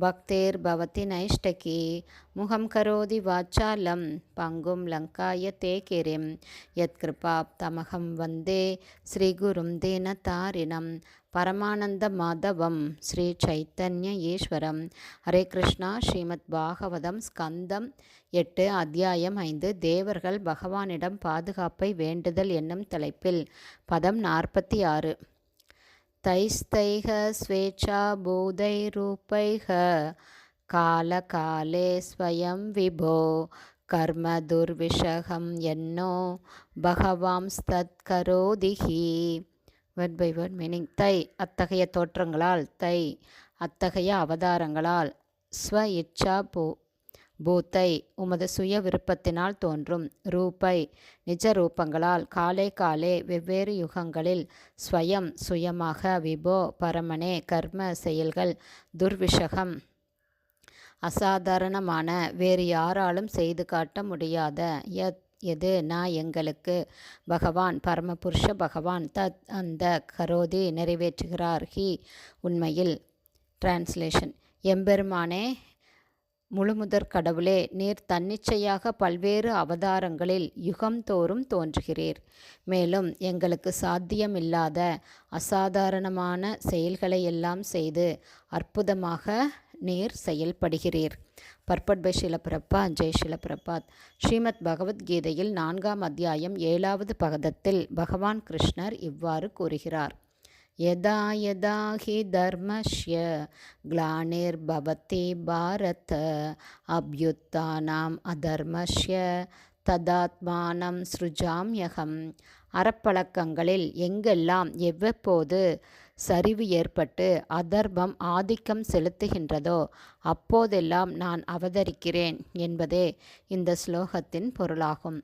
பக்தேர் பவதி நைஷ்டகி முகம் கரோதி வாச்சாலம் பங்கும் லங்காய தேகிரிம் தமகம் வந்தே ஸ்ரீகுரும் தீனதாரிணம் பரமானந்த மாதவம் ஸ்ரீ சைத்தன்ய ஈஸ்வரம். ஹரே கிருஷ்ணா ஸ்ரீமத் பாகவதம் ஸ்கந்தம் எட்டு அத்தியாயம் ஐந்து. தேவர்கள் பகவானிடம் பாதுகாப்பை வேண்டுதல் என்னும் தலைப்பில் பதம் நாற்பத்தி ஆறு. தைஸ்தைக ஸ்வேச்சா பூதை ரூபைக கால காலே ஸ்வயம் விபோ கர்ம துர்விஷகம் என்னோ பகவாம்ஸ்தத் கரோதிஹி வேர்ட் பை வேர்ட் மீனிங் தை அத்தகைய தோற்றங்களால் தை அத்தகைய அவதாரங்களால் ஸ்வ இச்சா போ பூத்தை உமது சுய விருப்பத்தினால் தோன்றும். ரூபை நிஜ ரூபங்களால் காலே காலே வெவ்வேறு யுகங்களில் ஸ்வயம் சுயமாக விபோ பரமனே கர்ம செயல்கள் துர்விஷகம். அசாதாரணமான வேறு யாராலும் செய்து காட்ட முடியாத யத் எது நான் எங்களுக்கு? பகவான் பரமபுருஷ பகவான் தத் அந்த கரோதி நிறைவேற்றுகிறார். ஹி உண்மையில். டிரான்ஸ்லேஷன் எம்பெருமானே முழுமுதற் கடவுளே நீர் தன்னிச்சையாக பல்வேறு அவதாரங்களில் யுகம் தோறும் தோன்றுகிறீர். மேலும் எங்களுக்கு சாத்தியமில்லாத அசாதாரணமான செயல்களை எல்லாம் செய்து அற்புதமாக நீர் செயல்படுகிறீர். பர்பட் பை ஷிலபிரபாத் ஜெய் ஷிலபிரபாத் ஸ்ரீமத் பகவத்கீதையில் நான்காம் அத்தியாயம் ஏழாவது பகதத்தில் பகவான் கிருஷ்ணர் இவ்வாறு கூறுகிறார். यदा यदा हि धर्मस्य ग्लानिर्भवति भारत अभ्युत्थानाम् அதர்மஸ்ய ததாத்மானம் சிருஜாம்யகம் அறப்பழக்கங்களில் எங்கெல்லாம் எவ்வப்போது சரிவு ஏற்பட்டு அதர்மம் ஆதிக்கம் செலுத்துகின்றதோ அப்போதெல்லாம் நான் அவதரிக்கிறேன் என்பதே இந்த ஸ்லோகத்தின் பொருளாகும்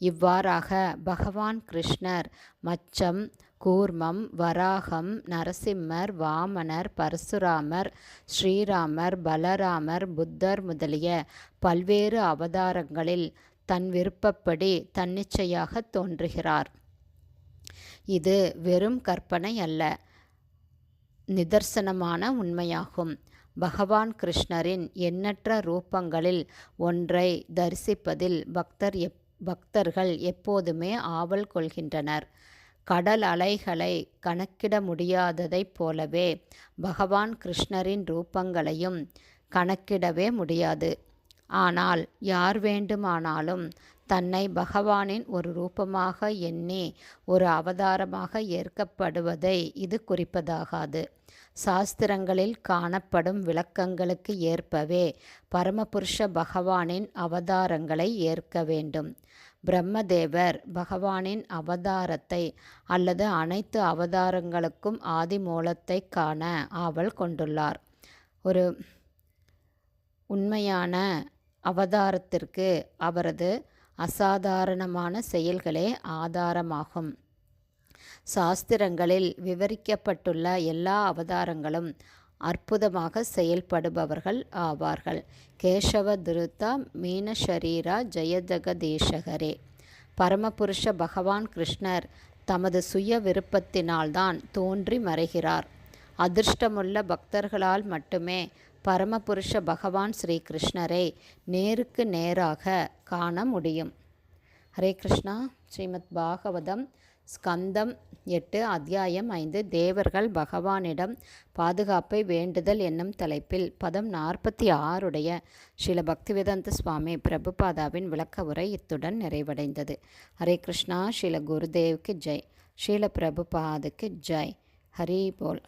இவ்வாறாக பகவான் கிருஷ்ணர் மச்சம் கூர்மம் வராகம் நரசிம்மர் வாமனர் பரசுராமர் ஸ்ரீராமர் பலராமர் புத்தர் முதலிய பல்வேறு அவதாரங்களில் தன் விருப்பப்படி தன்னிச்சையாக தோன்றுகிறார். இது வெறும் கற்பனை அல்ல நிதர்சனமான உண்மையாகும். பகவான் கிருஷ்ணரின் எண்ணற்ற ரூபங்களில் ஒன்றை தரிசிப்பதில் பக்தர் எப் பக்தர்கள் எப்போதுமே ஆவல் கொள்கின்றனர். கடல் அலைகளை கணக்கிட முடியாததைப் போலவே பகவான் கிருஷ்ணரின் ரூபங்களையும் கணக்கிடவே முடியாது. ஆனால் யார் வேண்டுமானாலும் தன்னை பகவானின் ஒரு ரூபமாக எண்ணி ஒரு அவதாரமாக ஏற்கப்படுவதை இது குறிப்பதாகாது. சாஸ்திரங்களில் காணப்படும் விளக்கங்களுக்கு ஏற்பவே பரமபுருஷ பகவானின் அவதாரங்களை ஏற்க வேண்டும். பிரம்மதேவர் பகவானின் அவதாரத்தை அல்லது அனைத்து அவதாரங்களுக்கும் ஆதி மூலத்தை காண ஆவல் கொண்டுள்ளார். ஒரு உண்மையான அவதாரத்திற்கு அவரது அசாதாரணமான செயல்களே ஆதாரமாகும். சாஸ்திரங்களில் விவரிக்கப்பட்டுள்ள எல்லா அவதாரங்களும் அற்புதமாக செயல்படுபவர்கள் ஆவார்கள். கேசவ திருத்தா மீனஷரீரா ஜெயஜகதேசகரே. பரமபுருஷ பகவான் கிருஷ்ணர் தமது சுய விருப்பத்தினால்தான் தோன்றி மறைகிறார். அதிர்ஷ்டமுள்ள பக்தர்களால் மட்டுமே பரமபுருஷ பகவான் ஸ்ரீ கிருஷ்ணரை நேருக்கு நேராக காண முடியும். ஹரே கிருஷ்ணா. ஸ்ரீமத் பாகவதம் ஸ்கந்தம் எட்டு அத்தியாயம் ஐந்து. தேவர்கள் பகவானிடம் பாதுகாப்பை வேண்டுதல் என்னும் தலைப்பில் பதம் நாற்பத்தி ஆறுடைய ஸ்ரீல பக்திவேதாந்த சுவாமி பிரபுபாதாவின் விளக்க உரை இத்துடன் நிறைவடைந்தது. ஹரே கிருஷ்ணா. ஸ்ரீல குருதேவுக்கு ஜெய். ஸ்ரீல பிரபுபாதுக்கு ஜெய். ஹரி போல்.